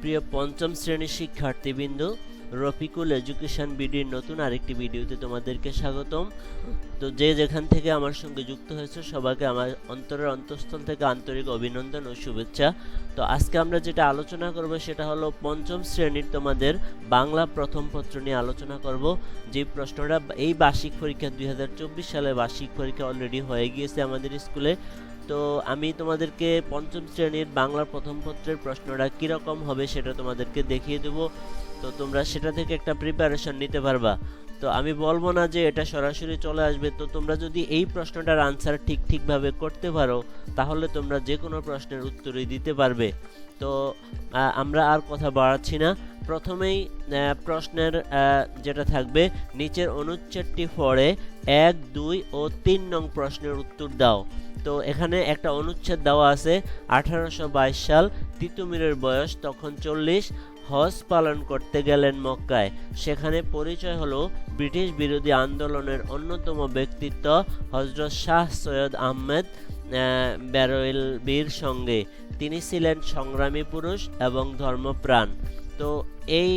প্রিয় পঞ্চম শ্রেণির শিক্ষার্থীবৃন্দ, রফিকুল এডুকেশন বিডির নতুন আরেকটি ভিডিওতে তোমাদেরকে স্বাগতম। তো যে যেখান থেকে আমার সঙ্গে যুক্ত হয়েছে, সবাইকে আমার অন্তরের অন্তঃস্থল থেকে আন্তরিক অভিনন্দন ও শুভেচ্ছা। তো আজকে আমরা যেটা আলোচনা করব, সেটা হলো পঞ্চম শ্রেণির তোমাদের বাংলা প্রথম পত্র নিয়ে আলোচনা করব। যে প্রশ্নটা, এই বার্ষিক পরীক্ষা দুই হাজার চব্বিশ সালে বার্ষিক পরীক্ষা অলরেডি হয়ে গিয়েছে আমাদের স্কুলে। তো আমি তোমাদেরকে পঞ্চম শ্রেণির বাংলা প্রথম পত্রের প্রশ্নটা কীরকম হবে সেটা তোমাদেরকে দেখিয়ে দেব। তো তোমরা সেটা থেকে একটা প্রিপারেশন নিতে পারবা। তো আমি বলব না যে এটা সরাসরি চলে আসবে। তো তোমরা যদি এই প্রশ্নটার আনসার ঠিক ঠিকভাবে করতে পারো, তাহলে তোমরা যে কোনো প্রশ্নের উত্তরই দিতে পারবে। তো আমরা আর কথা বাড়াচ্ছি না। প্রথমেই প্রশ্নের যেটা থাকবে, নিচের অনুচ্ছেদটি পড়ে এক, দুই ও তিন নং প্রশ্নের উত্তর দাও। তো এখানে একটা অনুচ্ছেদ দেওয়া আছে, আঠারোশো বাইশ সাল তিতুমিরের বয়স, তখন চল্লিশ, হজ পালন করতে গেলেন মক্কায়। সেখানে পরিচয় হলো ব্রিটিশ বিরোধী আন্দোলনের অন্যতম ব্যক্তিত্ব হজরত শাহ সৈয়দ আহমেদ ব্যারোয়েলবির সঙ্গে। তিনি ছিলেন সংগ্রামী পুরুষ এবং ধর্মপ্রাণ। তো এই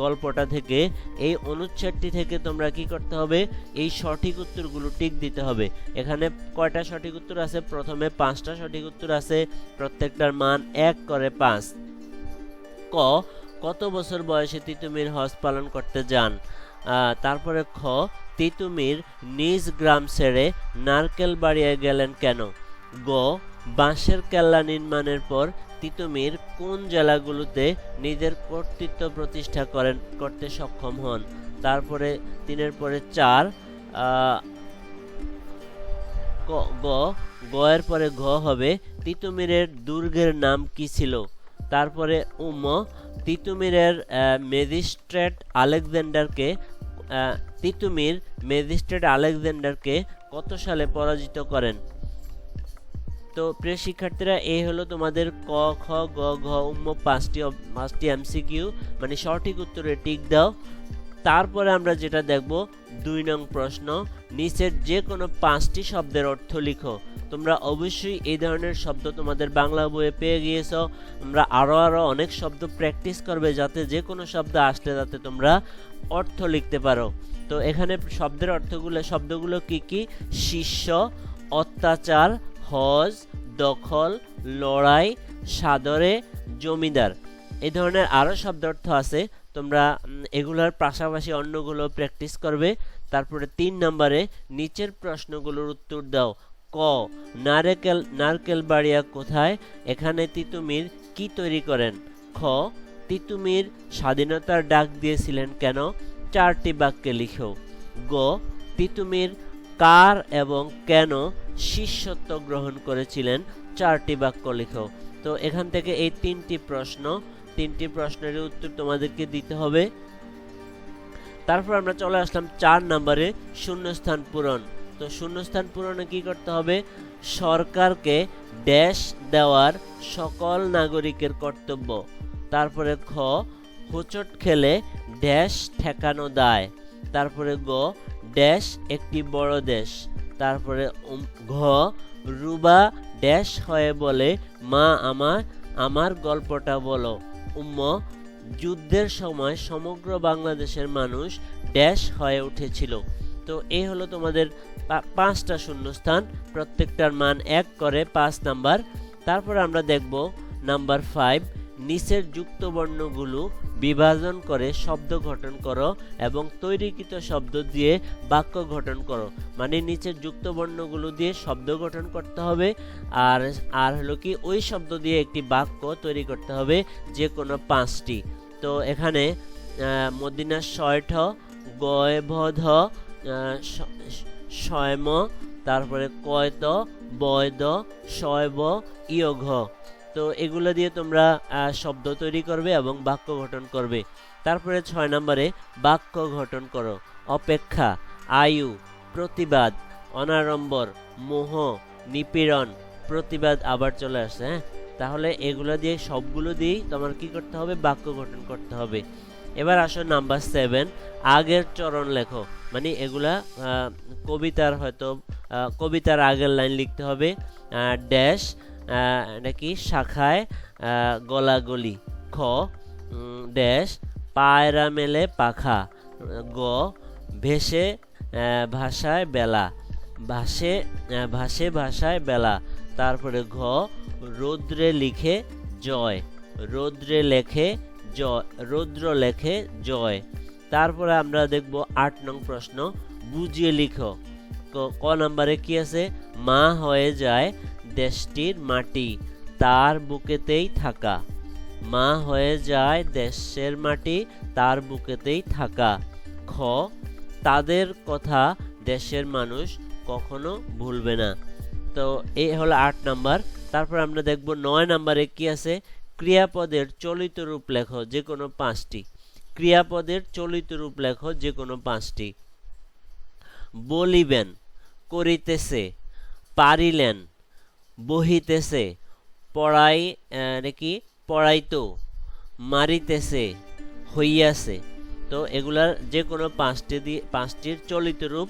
গল্পটা থেকে, এই অনুচ্ছেদটি থেকে তোমরা কি করতে হবে? এই সঠিক উত্তরগুলো টিক দিতে হবে। এখানে কয়টা সঠিক উত্তর আছে? প্রথমে পাঁচটা সঠিক উত্তর আছে, প্রত্যেকটার মান এক করে পাঁচ। ক, কত বছর বয়সে তিতুমির হজ পালন করতে যান? তারপরে খ, তিতুমির নিজ গ্রাম ছেড়ে নারকেল বাড়িয়ে গেলেন কেন? গ, বাঁশের কেল্লা নির্মাণের পর তিতুমির কোন জেলাগুলোতে নিজের কর্তৃত্ব প্রতিষ্ঠা করেন, করতে সক্ষম হন? তারপরে তিনের পরে চার গ গ এর পরে ঘ হবে। তিতুমিরের দুর্গের নাম কি ছিল? তারপরে উম, তিতুমিরের ম্যাজিস্ট্রেট আলেকজান্ডারকে তিতুমির ম্যাজিস্ট্রেট আলেকজান্ডারকে কত সালে পরাজিত করেন? তো প্রিয় শিক্ষার্থীরা, এই হলো তোমাদের ক, খ, গ, ঘ, উম্ম পাঁচটি পাঁচটি এমসিকিউ। মানে সঠিক উত্তরে টিক দাও। তারপরে আমরা যেটা দেখব, দুই নং প্রশ্ন, নিচের যে কোনো পাঁচটি শব্দের অর্থ লিখো। তোমরা অবশ্যই এই ধরনের শব্দ তোমাদের বাংলা বইয়ে পেয়ে গিয়েছো। তোমরা আরও আরও অনেক শব্দ প্র্যাকটিস করবে যাতে যে কোনো শব্দ আসলে যাতে তোমরা অর্থ লিখতে পারো। তো এখানে শব্দের অর্থগুলো, শব্দগুলো কি কি? শিষ্য, অত্যাচার হজ, দখল, লড়াই, সাদরে, জমিদার। এই ধরনের আরও শব্দ অর্থ আছে। তোমরা এগুলোর পাশাপাশি অন্যগুলো প্র্যাকটিস করবে। তারপরে তিন নম্বরে নিচের প্রশ্নগুলোর উত্তর দাও। ক, নারকেল নারকেল বাড়িয়া কোথায়? এখানে তিতুমির কি তৈরি করেন? খ, তিতুমির স্বাধীনতার ডাক দিয়েছিলেন কেন? চারটি বাক্যে লিখো। গ, তিতুমির কার এবং কেন শিষ্যত্ব গ্রহণ করেছিলেন চারটি বাক্য লিখো তো এখান থেকে এই তিনটি প্রশ্ন, তিনটি প্রশ্নের উত্তর তোমাদেরকে দিতে হবে। তারপর আমরা চলে আসলাম চার নম্বরে শূন্যস্থান পূরণ। তো শূন্যস্থান পূরণে কি করতে হবে? সরকারকে ড্যাশ দেওয়ার সকল নাগরিকের কর্তব্য। তারপরে খ, হোঁচট খেলে ড্যাশ ঠেকানো দায়। তারপরে গ ড্যাশ একটি বড় দেশ। তারপরে ঘ, রুবা ড্যাশ হয়ে বলে, মা, আমার আমার গল্পটা বলো। উম্ম, যুদ্ধের সময় সমগ্র বাংলাদেশের মানুষ ড্যাশ হয়ে উঠেছিল। তো এই হলো তোমাদের পাঁচটা শূন্যস্থান। প্রত্যেকটার মান এক করে পাঁচ নাম্বার। তারপর আমরা দেখব নাম্বার ফাইভ নিচের যুক্ত বর্ণগুলো বিভাজন করে শব্দ গঠন করো এবং তৈরিকৃত শব্দ দিয়ে বাক্য গঠন করো। মানে নিচের যুক্ত বর্ণগুলো দিয়ে শব্দ গঠন করতে হবে আর আর হলো কি, ওই শব্দ দিয়ে একটি বাক্য তৈরি করতে হবে যে কোনো পাঁচটি। তো এখানে মদিনা শয়ঠ গয়ভধ শয়ম তারপরে কয়ত, বয়দ, শয়ব, ইয়ঘ। তো এগুলো দিয়ে তোমরা শব্দ তৈরি করবে এবং বাক্য গঠন করবে। তারপরে ছয় নম্বরে, বাক্য গঠন করো। অপেক্ষা, আয়ু, প্রতিবাদ, অনাড়ম্বর, মোহ, নিপীড়ন, প্রতিবাদ আবার চলে আসছে হ্যাঁ? তাহলে এগুলো দিয়ে, সবগুলো দিয়েই তোমার কি করতে হবে? বাক্য গঠন করতে হবে। এবার আসো নাম্বার সেভেন, আগের চরণ লেখো। মানে এগুলা কবিতার হয়তো কবিতার আগের লাইন লিখতে হবে। ড্যাশ নাকি শাখায় গলাগলি, খ ড্যাশ পায়রা মেলে পাখা, গ, ভেসে ভাষায় বেলা, ভাসে ভাসে ভাষায় বেলা, তারপরে ঘ, রৌদ্রে লিখে জয়, রৌদ্রে লেখে জয়, রৌদ্র লেখে জয়, তারপরে আমরা দেখব আট নং প্রশ্ন, বুঝিয়ে লিখো ক নম্বরে কি আছে? মা হয়ে যায় দেশটির মাটি তার বুকেতেই থাকা। মা হয়ে যায় দেশের মাটি তার বুকেতেই থাকা। খ, তাদের কথা দেশের মানুষ কখনো ভুলবে না। তো এই হলো আট নাম্বার। তারপর আমরা দেখব নয় নাম্বারে কি আছে? ক্রিয়াপদের চলিত রূপ লেখো যে কোনো পাঁচটি। ক্রিয়াপদের চলিত রূপ লেখো যে কোনো পাঁচটি। বলিবেন, করিতেছে, পারিলেন বহিতেছে, পড়াই নাকি, পড়াইতো, মারিতেছে, হইয়াছে। তো এগুলার যে কোনো পাঁচটি দিয়ে পাঁচটির চলিত রূপ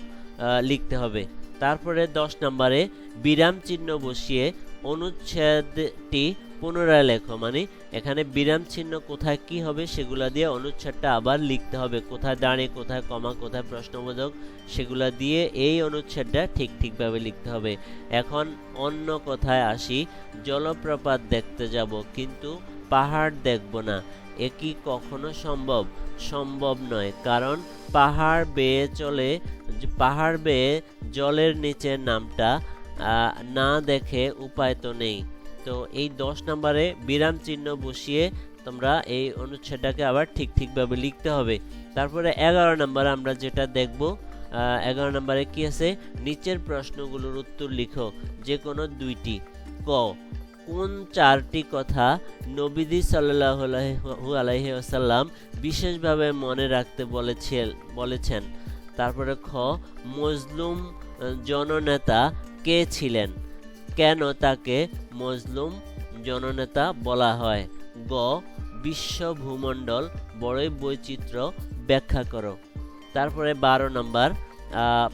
লিখতে হবে। তারপরে দশ নম্বরে, বিরাম চিহ্ন বসিয়ে অনুচ্ছেদটি পুনরায় লেখো মানে এখানে বিরাম চিহ্ন কোথায় কি হবে সেগুলা দিয়ে অনুচ্ছেদটা আবার লিখতে হবে। কোথায় দাঁড়িয়ে কোথায় কমা, কোথায় প্রশ্নবোধক, সেগুলা দিয়ে এই অনুচ্ছেদটা ঠিক ঠিকভাবে লিখতে হবে। এখন অন্য কথায় আসি, জলপ্রপাত দেখতে যাব, কিন্তু পাহাড় দেখব না। এ কি কখনো সম্ভব? সম্ভব নয়, কারণ পাহাড় বেয়ে চলে, পাহাড় বেয়ে জলের নিচের নামটা না দেখে উপায় তো নেই। তো এই দশ নম্বরে বিরাম চিহ্ন বসিয়ে তোমরা এই অনুচ্ছেদটাকে আবার ঠিক ঠিকভাবে লিখতে হবে। তারপরে এগারো নম্বরে আমরা যেটা দেখব এগারো নম্বরে কি আছে? নিচের প্রশ্নগুলোর উত্তর লিখো যে কোনো দুইটি। ক, কোন চারটি কথা নবীদি সাল্লাল্লাহু আলাইহি ওয়াসাল্লাম বিশেষভাবে মনে রাখতে বলেছেন বলেছেন? তারপরে খ, মজলুম জননেতা কে ছিলেন? কেন তাকে মজলুম জননেতা বলা হয়? গ বিশ্ব ভূমণ্ডল বড়ই বৈচিত্র্য ব্যাখ্যা করো। তারপরে বারো নম্বর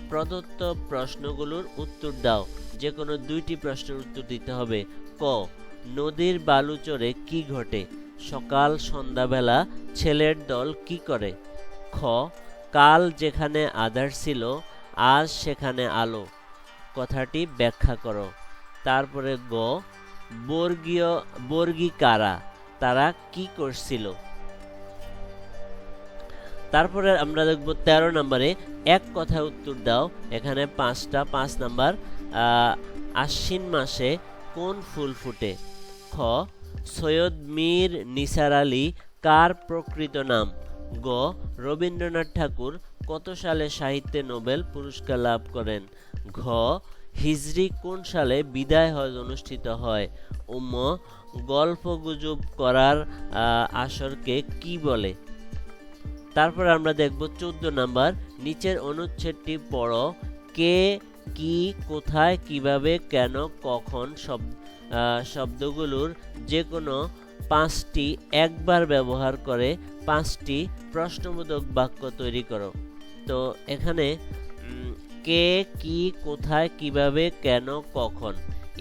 প্রদত্ত প্রশ্নগুলোর উত্তর দাও। যে কোনো দুইটি প্রশ্নের উত্তর দিতে হবে। ক, নদীর বালুচরে কি ঘটে? সকাল, সন্ধ্যাবেলা ছেলের দল কি করে? খ, কাল যেখানে আধার ছিল, আজ সেখানে আলো। কথাটি ব্যাখ্যা করো। তারপরে গ, বর্গীয় বর্গী কারা তারা কি করছিল? তারপরে আমরা দেখব তেরো নম্বরে, এক কথা উত্তর দাও। এখানে পাঁচটা, পাঁচ নাম্বার। আশ্বিন মাসে কোন ফুল ফুটে? খ, সৈয়দ মীর নিসার আলী কার প্রকৃত নাম? গ, রবীন্দ্রনাথ ঠাকুর কত সালে সাহিত্যে নোবেল পুরস্কার লাভ করেন? ঘ হিজরি কোন সালে বিদায় হজ অনুষ্ঠিত হয়? উম গল্প গুজব করার আসরকে কি বলে? তারপর আমরা দেখব চোদ্দ নাম্বার, নিচের অনুচ্ছেদটি পড়ো। কে, কি, কোথায়, কীভাবে, কেন, কখন সব শব্দগুলোর যে কোনো পাঁচটি একবার ব্যবহার করে পাঁচটি প্রশ্নবোধক বাক্য তৈরি করো। তো এখানে কে, কি, কোথায়, কীভাবে, কেন, কখন।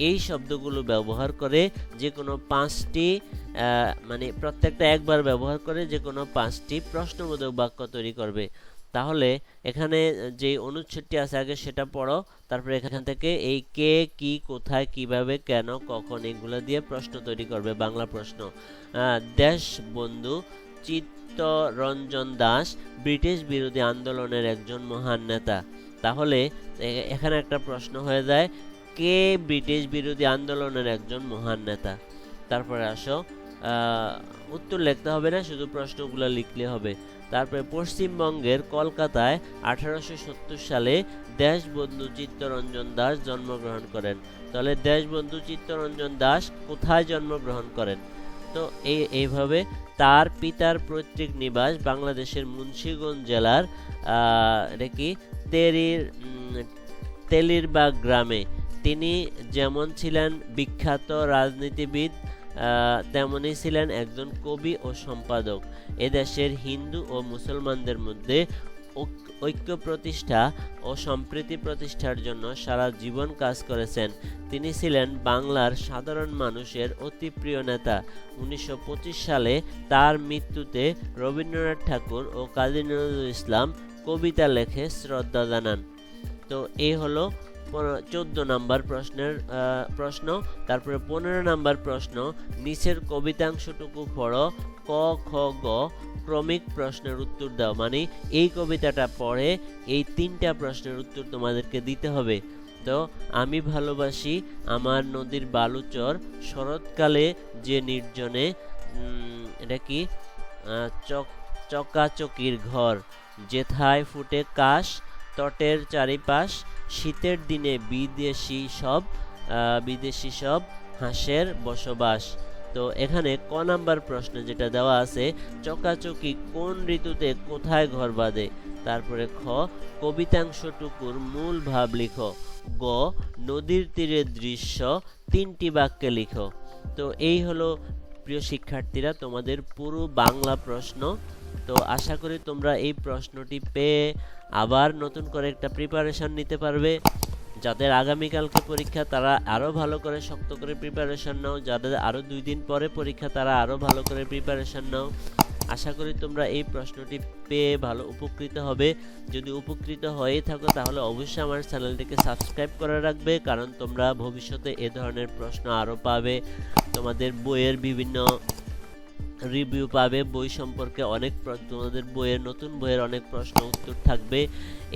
এই শব্দগুলো ব্যবহার করে যে কোনো পাঁচটি মানে প্রত্যেকটা একবার ব্যবহার করে যে কোনো পাঁচটি প্রশ্নবোধক বাক্য তৈরি করবে। তাহলে এখানে যে অনুচ্ছেদটি আছে, আগে সেটা পড়ো, তারপরে এখান থেকে এই কে, কি, কোথায়, কীভাবে, কেন, কখন, এগুলো দিয়ে প্রশ্ন তৈরি করবে বাংলা প্রশ্ন। দেশ বন্ধু চিত্তরঞ্জন দাস, ব্রিটিশ বিরোধী আন্দোলনের একজন মহান নেতা। তাহলে এখানে একটা প্রশ্ন হয়ে যায়, কে ব্রিটিশ বিরোধী আন্দোলনের একজন মহান নেতা? তারপরে আসো উত্তর লিখতে হবে না, শুধু প্রশ্নগুলো লিখলে হবে। তারপরে পশ্চিমবঙ্গের কলকাতায় আঠারোশো সত্তর সালে দেশবন্ধু চিত্তরঞ্জন দাস জন্মগ্রহণ করেন। তাহলে দেশবন্ধু চিত্তরঞ্জন দাস কোথায় জন্মগ্রহণ করেন? তো এই, এইভাবে তার পিতার পৈতৃক নিবাস বাংলাদেশের মুন্সিগঞ্জ জেলার এটা কি? তেরির তেলিরবাগ গ্রামে। তিনি যেমন ছিলেন বিখ্যাত রাজনীতিবিদ আহ, তেমনি ছিলেন একজন কবি ও সম্পাদক। এদেশের হিন্দু ও মুসলমানদের মধ্যে ঐক্য প্রতিষ্ঠা ও সম্প্রীতি প্রতিষ্ঠার জন্য সারা জীবন কাজ করেছেন। তিনি ছিলেন বাংলার সাধারণ মানুষের অতি প্রিয় নেতা। উনিশশো পঁচিশ সালে তার মৃত্যুতে রবীন্দ্রনাথ ঠাকুর ও কাজী নজরুল ইসলাম কবিতা লেখে শ্রদ্ধা জানান। তো এই হলো চোদ্দ নাম্বার প্রশ্নের প্রশ্ন। তারপরে পনেরো নাম্বার প্রশ্ন, নিচের কবিতাংশটুকু পড়ো, ক, খ, গ, ক্রমিক প্রশ্নের উত্তর দাও। মানে এই কবিতাটা পড়ে, এই তিনটা প্রশ্নের উত্তর তোমাদেরকে দিতে হবে। তো আমি ভালোবাসি আমার নদীর বালুচর, শরৎকালে যে নির্জনে এটা কি? চক চকাচকির ঘর। যেথায় ফুটে কাশ, তটের চারিপাশ, শীতের দিনে বিদেশি সব বিদেশি সব হাঁসের বসবাস। তো এখানে ক নাম্বার প্রশ্ন যেটা দেওয়া আছে, চকাচকি কোন ঋতুতে কোথায় ঘর বাঁধে? তারপরে খ, কবিতাংশটুকুর মূল ভাব লিখো। গ, নদীর তীরের দৃশ্য, তিনটি বাক্যে লিখো। তো এই হলো প্রিয় শিক্ষার্থীরা তোমাদের পুরো বাংলা প্রশ্ন। তো আশা করি তোমরা এই প্রশ্নটি পেয়ে আবার নতুন করে একটা প্রিপারেশন নিতে পারবে। যাদের আগামীকালকে পরীক্ষা তারা আরও ভালো করে শক্ত করে প্রিপারেশন নাও। যাদের আরও দুই দিন পরে পরীক্ষা তারা আরও ভালো করে প্রিপারেশন নাও। আশা করি তোমরা এই প্রশ্নটি পেয়ে ভালো উপকৃত হবে। যদি উপকৃত হয়ে থাকো তাহলে অবশ্যই আমার চ্যানেলটিকে সাবস্ক্রাইব করে রাখবে, কারণ তোমরা ভবিষ্যতে এ ধরনের প্রশ্ন আরও পাবে। তোমাদের বইয়ের বিভিন্ন রিভিউ পাবে, বই সম্পর্কে অনেক তোমাদের বইয়ের, নতুন বইয়ের অনেক প্রশ্ন, উত্তর থাকবে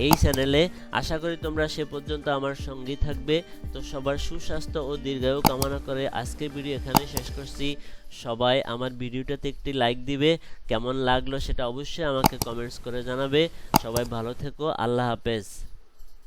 এই চ্যানেলে আশা করি তোমরা সে পর্যন্ত আমার সঙ্গী থাকবে। তো সবার সুস্বাস্থ্য ও দীর্ঘায়ু কামনা করে আজকের ভিডিও এখানে শেষ করছি। সবাই আমার ভিডিওটাতে একটি লাইক দিবে। কেমন লাগল সেটা অবশ্যই আমাকে কমেন্টস করে জানাবে। সবাই ভালো থেকো। আল্লাহ হাফেজ।